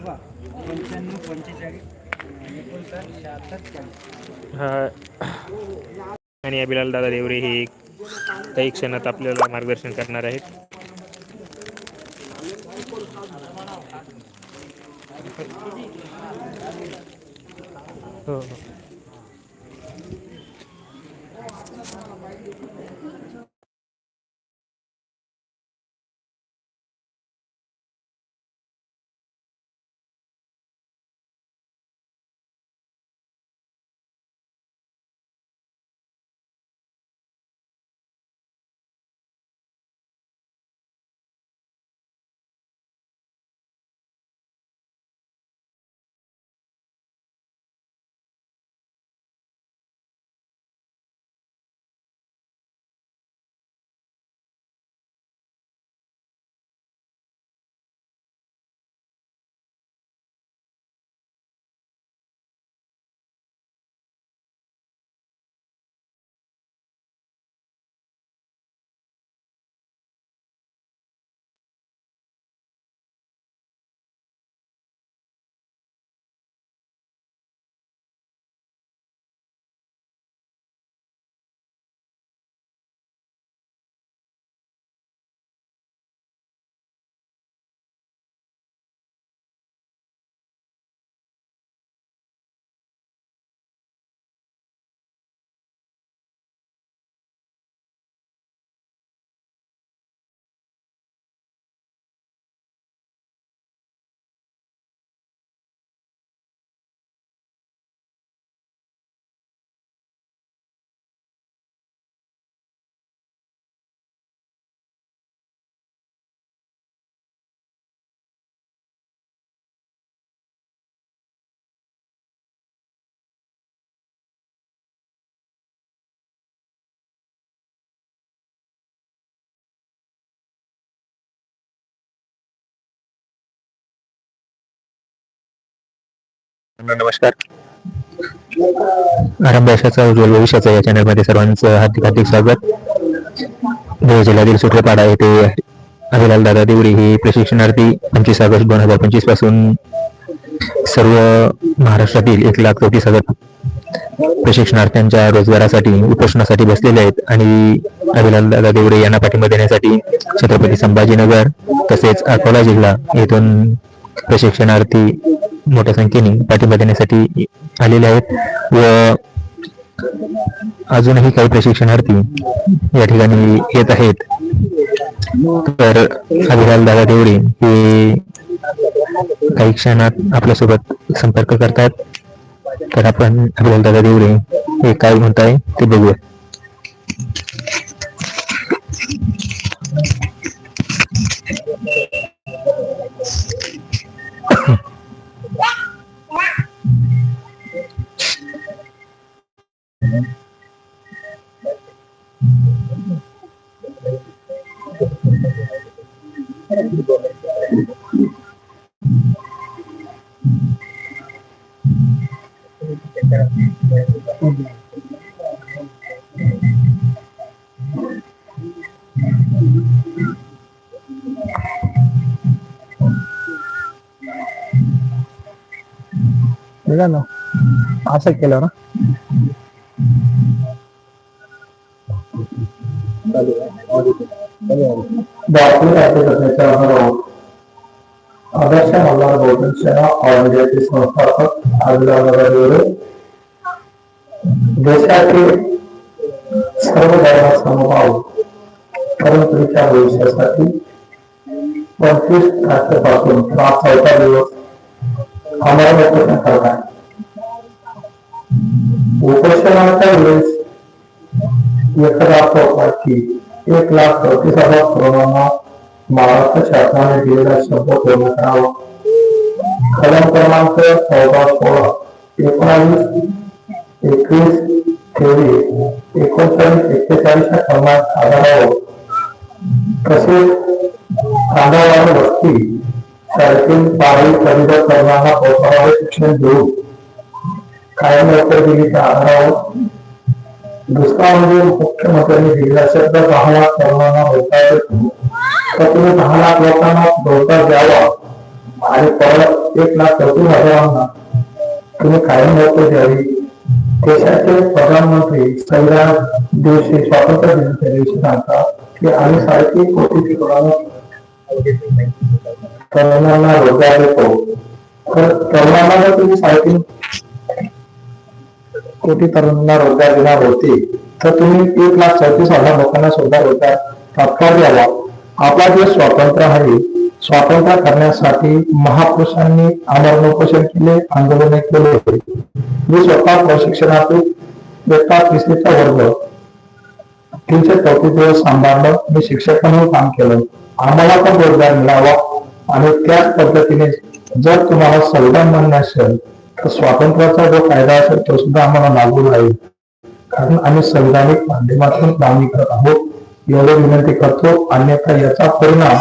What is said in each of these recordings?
पंच्याण्णव पंचेचाळीस एकोणसाठ शहात्तर चाळीस. हा. आणि अभिलाल दादा देवरे हे काही क्षणात आपल्याला मार्गदर्शन करणार आहेत. हो हो. नमस्कार. आरंभ यशाचा उज्ज्वल भविष्याचा या चॅनलमध्ये सर्वांचं हार्दिक हार्दिक स्वागत. धुळे जिल्ह्यातील सुट्रेपाडा येथे अभिलाल दादा देवरी हे प्रशिक्षणार्थी पंचवीस ऑगस्ट दोन हजार पंचवीसपासून सर्व महाराष्ट्रातील एक लाख चौतीस हजार प्रशिक्षणार्थ्यांच्या रोजगारासाठी उपोषणासाठी बसलेले आहेत आणि अभिलाल दादा देवरे यांना पाठिंबा देण्यासाठी छत्रपती संभाजीनगर तसेच अकोला जिल्हा येथून प्रशिक्षणार्थी मोठ्या संख्येने पाठिंबा देण्यासाठी आलेले आहेत. व अजूनही काही प्रशिक्षणार्थी या ठिकाणी येत आहेत. तर अभिलाल दादा देवडे हे काही क्षणात आपल्यासोबत संपर्क करतात. तर आपण अभिलाल दादा देवडे हे काय म्हणत आहे ते बघूया. बघा ना असं केलं ഡോക്ടറുടെ അധ്യക്ഷനാണ് ആദർശമുള്ള ബോധക്ഷേമ ഓർഗനൈസേഷൻ സംസ്ഥാപക അതിലുള്ളവരോട് ദേശാത്തി സർവധർമ്മ സമഭാവം परमपरिचा विशेषासाठी पंचवीस तारखेपासून हा चौथा दिवस आम्हाला प्रश्न करत आहे उपोषणाच्या वेळेस एखादा की एक लाख चौतीस हजार करोडांना महाराष्ट्र शासनाने दिलेला शब्द पूर्ण करावा कलम क्रमांक चौदा सोळा एकोणावीस एकवीस तेवीस एकोणचाळीस एक्केचाळीसच्या क्रमांक आधारावर तसेच कांदावाड वस्ती सारखी बारावी पदवीधर तरुणांना शिक्षण देऊन कायम लवकर दिलीच्या आधारावर दुष्काळामध्ये मुख्यमंत्र्यांनी दिलेला शब्द दहा लाख तरुणांना रोजगार देतो. तर तुम्ही दहा लाख लोकांना रोजगार द्यावा आणि परत एक लाख चौतीस हजारांना तुम्ही कायम नोकरी द्यावी देशाचे प्रधानमंत्री संविधान दिवशी स्वातंत्र्य दिनाच्या दिवशी सांगतात की आम्ही साडेतीन कोटी तरुणांना रोजगार देतो. तर तरुणांना जर तुम्ही साडेतीन कोटी तरुणांना रोजगार देणार होते तर तुम्ही एक लाख चौतीस हजार लोकांना सुद्धा रोजगार तात्काळ द्यावा. आपला जे स्वातंत्र्य आहे. स्वातंत्र्य करण्यासाठी महापुरुषांनी आमरण केले आंदोलन केले. मी स्वतः प्रशिक्षणातून इयत्ता तिसरीचा वर्ग. तीनशे चौतीस दिवस सांभाळलं मी शिक्षक म्हणून काम केलं. आम्हाला पण रोजगार मिळावा. आणि त्याच पद्धतीने जर तुम्हाला संविधान मान्य असेल तर स्वातंत्र्याचा जो कायदा असेल तो सुद्धा आम्हाला लागू राहील. कारण आम्ही संविधानिक माध्यमातून मागणी करत आहोत एवढी विनंती करतो. अन्यथा याचा परिणाम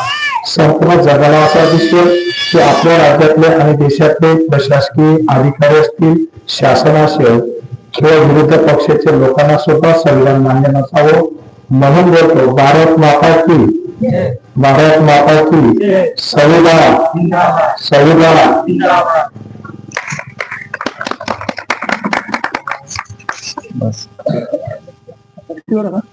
संपूर्ण जगाला असा दिसेल की आपल्या राज्यातले आणि देशातले प्रशासकीय अधिकारी असतील शासन असेल किंवा विरुद्ध पक्षाचे लोकांना सुद्धा संविधान मान्य नसावं. म्हणून बोलतो भारत माता की भारत माता की. संविधान. संविधान. बस